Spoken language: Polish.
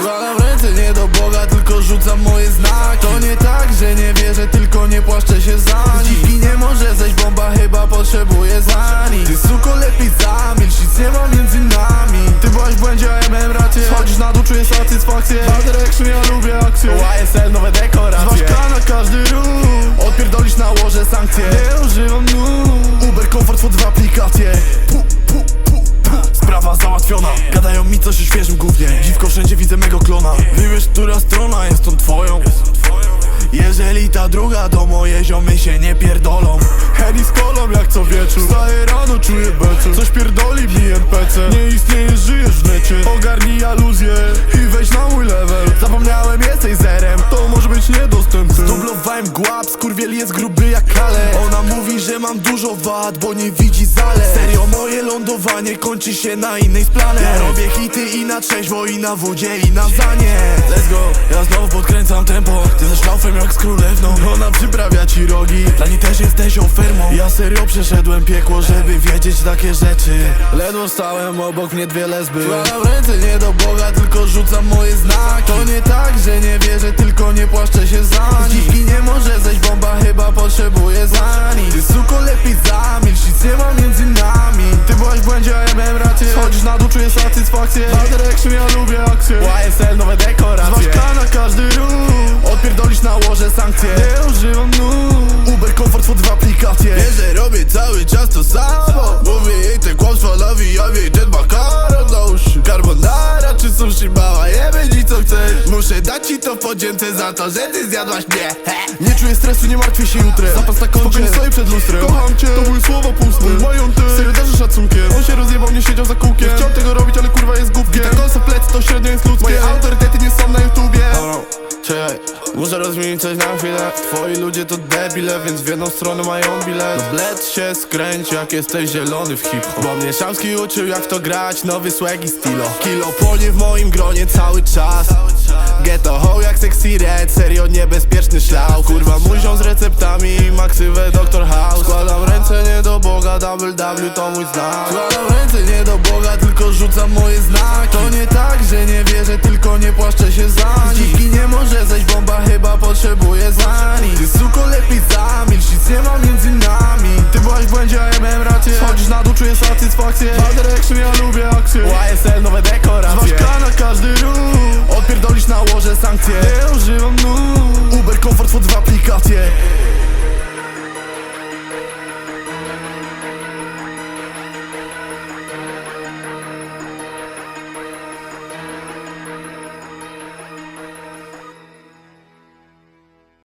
Składam ręce nie do Boga, tylko rzucam moje znaki. To nie tak, że nie wierzę, tylko nie płaszczę się za nich I nie może zejść bomba, chyba potrzebuję za nich Ty suko lepiej zamilcz, nic nie ma między nami. Ty byłaś w błędzie, a ja miałem rację. Chodzisz na dół, czuję satysfakcję Bad direction, ja lubię akcję. YSL, nowe dekoracje która strona jest tą twoją. Jeżeli ta druga to moje ziomy się nie pierdolą. Henny z kolą jak co wieczór. Wstaję rano, czuję becę Coś pierdoli mi NPC Nie istniejesz, żyjesz w necie Głap, skurwiel jest gruby jak kale. Ona mówi, że mam dużo wad, bo nie widzi zalet Serio, moje lądowanie kończy się na innej splanie. Ja robię hity i na trzeźwo, i na wodzie, i na zanie. Let's go, ja znowu podkręcam tempo. Ty ze szlaufem jak z królewną. Ona przyprawia ci rogi. Dla niej też jesteś ofermą Ja serio przeszedłem piekło, żeby wiedzieć takie rzeczy. Ledwo stałem obok mnie dwie lesby. Ręce nie do Boga, za nich Ty suko lepiej zamilcz, nic nie ma między nami. Ty byłaś w błędzie, a ja miałem rację. Chodzisz na dół, czuję satysfakcję. Bad direction, ja lubię akcję YSL, nowe dekoracje. Zważka na każdy ruch. Odpierdolisz na łoże sankcje. Nie używam nóg. Uber Comfort for dwa aplikacje. Wiesz, że robię cały czas to samo dziś co chcesz. Muszę dać ci to podzięce za to, że ty zjadłaś mnie. He. Nie czuję stresu, nie martwię się jutrem. Zapas na koncie, Spokojnie stoi przed lustrem. Kocham cię, to były słowa puste. Mój majątek, serio darzę szacunkiem. On się rozjebał, nie siedział za kółkiem. Nie chciał tego robić, ale kurwa jest głupkiem Tak konsa plec, to średnio jest ludzkie. Moje autorytety nie są na YouTubie Czekaj, muszę rozmienić coś na chwilę. Twoi ludzie to debile, więc w jedną stronę mają bilet. No bled się skręci, jak jesteś zielony w hip-hop. Bo mnie Szamski uczył jak to grać, nowy swag i stilo Kilo płonie w moim gronie cały czas. Ghetto ho jak sexy red, serio niebezpieczny szlał Kurwa muzią z receptami, maksywę Dr. House. Składam ręce nie do Boga, double W to mój znak. Składam ręce nie do Boga, tylko rzucam czuję satysfakcję. Bad direction, ja lubię akcję YSL, nowe dekoracje. Zważka na każdy ruch. Odpierdolisz na łoże sankcje. Nie używam